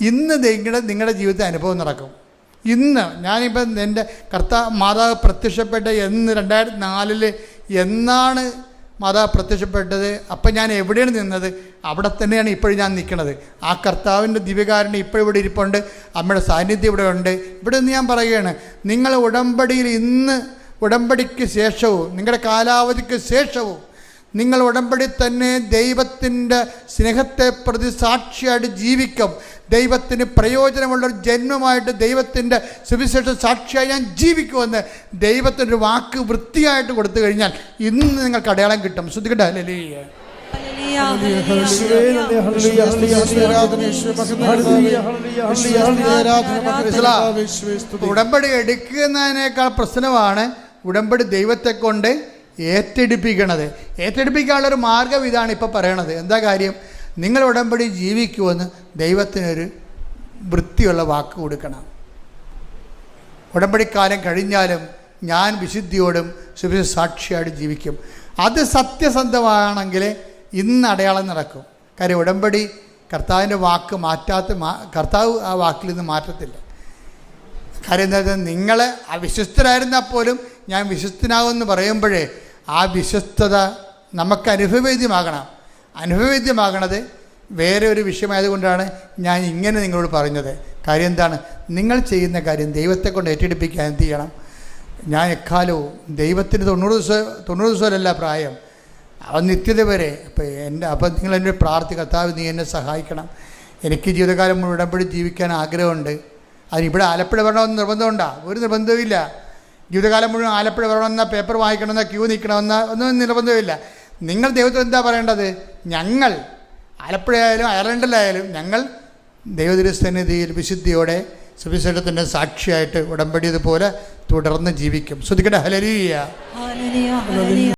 ഇന്ന് നിങ്ങളുടെ നിങ്ങളുടെ ജീവിതത്തിൽ അനുഭവം നടക്കും. ഇന്ന് ഞാനിപ്പം എന്റെ കർത്താ മാതാവ് പ്രത്യക്ഷപ്പെട്ട എന്ന് രണ്ടായിരത്തി നാലിൽ എന്നാണ് മാതാവ് പ്രത്യക്ഷപ്പെട്ടത്? അപ്പം ഞാൻ എവിടെയാണ് നിന്നത്? അവിടെ തന്നെയാണ് ഇപ്പോഴും ഞാൻ നിൽക്കുന്നത് ആ കർത്താവിന്റെ ദിവ്യകാരനെ ഇപ്പോഴും ഇവിടെ ഇരിപ്പുണ്ട്. അമ്മയുടെ സാന്നിധ്യം ഇവിടെ ഉണ്ട്. ഇവിടെ നിന്ന് ഞാൻ പറയുകയാണ് നിങ്ങൾ ഉടമ്പടിയിൽ ഇന്ന് ഉടമ്പടിക്ക് ശേഷവും നിങ്ങളുടെ കാലാവധിക്ക് ശേഷവും നിങ്ങൾ ഉടമ്പടി തന്നെ ദൈവത്തിന്റെ സ്നേഹത്തെ പ്രതി സാക്ഷിയായിട്ട് ജീവിക്കും. ദൈവത്തിന് പ്രയോജനമുള്ള ഒരു ജന്മമായിട്ട് ദൈവത്തിന്റെ സുവിശേഷ സാക്ഷിയായി ഞാൻ ജീവിക്കുമെന്ന് ദൈവത്തിന്റെ ഒരു വാക്ക് വൃത്തിയായിട്ട് കൊടുത്തു കഴിഞ്ഞാൽ ഇന്ന് നിങ്ങൾക്ക് അടയാളം കിട്ടും. ശ്രദ്ധിക്കട്ടെ? അല്ലേ ഉടമ്പടി എടുക്കുന്നതിനേക്കാൾ പ്രശ്നമാണ് ഉടമ്പടി ദൈവത്തെ കൊണ്ട് ഏറ്റെടുപ്പിക്കണത്. ഏറ്റെടുപ്പിക്കാനുള്ള ഒരു മാർഗം ഇതാണ് ഇപ്പോൾ പറയണത്. എന്താ കാര്യം? നിങ്ങൾ ഉടമ്പടി ജീവിക്കുമെന്ന് ദൈവത്തിനൊരു വൃത്തിയുള്ള വാക്ക് കൊടുക്കണം. ഉടമ്പടിക്കാലം കഴിഞ്ഞാലും ഞാൻ വിശുദ്ധിയോടും സുവിശ സാക്ഷിയായിട്ട് ജീവിക്കും. അത് സത്യസന്ധമാണെങ്കിൽ ഇന്ന് അടയാളം നടക്കും. കാര്യം ഉടമ്പടി കർത്താവിന്റെ വാക്ക് മാറ്റാത്ത കർത്താവ് ആ വാക്കിൽ നിന്ന് മാറ്റത്തില്ല. കാര്യം എന്താ നിങ്ങൾ അവിശ്വസ്തരായിരുന്നാൽ പോലും ഞാൻ വിശ്വസ്തനാകുമെന്ന് പറയുമ്പോഴേ ആ വിശ്വസ്തത നമുക്ക് അനുഭവവേദ്യമാകണം. അനുഭവവേദ്യമാകണത് വേറെ ഒരു വിഷയമായതുകൊണ്ടാണ് ഞാൻ ഇങ്ങനെ നിങ്ങളോട് പറഞ്ഞത്. കാര്യം എന്താണ്? നിങ്ങൾ ചെയ്യുന്ന കാര്യം ദൈവത്തെ കൊണ്ട് ഏറ്റെടുപ്പിക്കാൻ എന്ത് ചെയ്യണം? ഞാൻ എക്കാലവും ദൈവത്തിന് തൊണ്ണൂറ് ദിവസം തൊണ്ണൂറ് ദിവസമല്ല പ്രായം. അവ നിത്യത വരെ. അപ്പോൾ എന്റെ അപ്പം നിങ്ങൾ എന്റെ പ്രാർത്ഥി കർത്താവ് നീ എന്നെ സഹായിക്കണം. എനിക്ക് ജീവിതകാലം മുഴുവൻ ഉടമ്പടി ജീവിക്കാൻ ആഗ്രഹമുണ്ട്. അതിന് ഇവിടെ ആലപ്പുഴ വരണമെന്ന് നിർബന്ധമുണ്ടോ. ഒരു നിർബന്ധവുമില്ല. ജീവിതകാലം മുഴുവൻ ആലപ്പുഴ വരണമെന്ന പേപ്പർ വായിക്കണമെന്ന ക്യൂ നിൽക്കണമെന്ന ഒന്നും നിർബന്ധമില്ല. നിങ്ങൾ ദൈവത്തിൽ എന്താ പറയേണ്ടത്? ഞങ്ങൾ ആലപ്പുഴയായാലും അയർലൻഡിലായാലും ഞങ്ങൾ ദൈവതിരുസന്നിധിയിൽ വിശുദ്ധിയോടെ സുവിശേഷത്തിന്റെ സാക്ഷിയായിട്ട് ഉടമ്പടിയതുപോലെ തുടർന്ന് ജീവിക്കും. ശ്രദ്ധിക്കട്ടെ? ഹലരിയ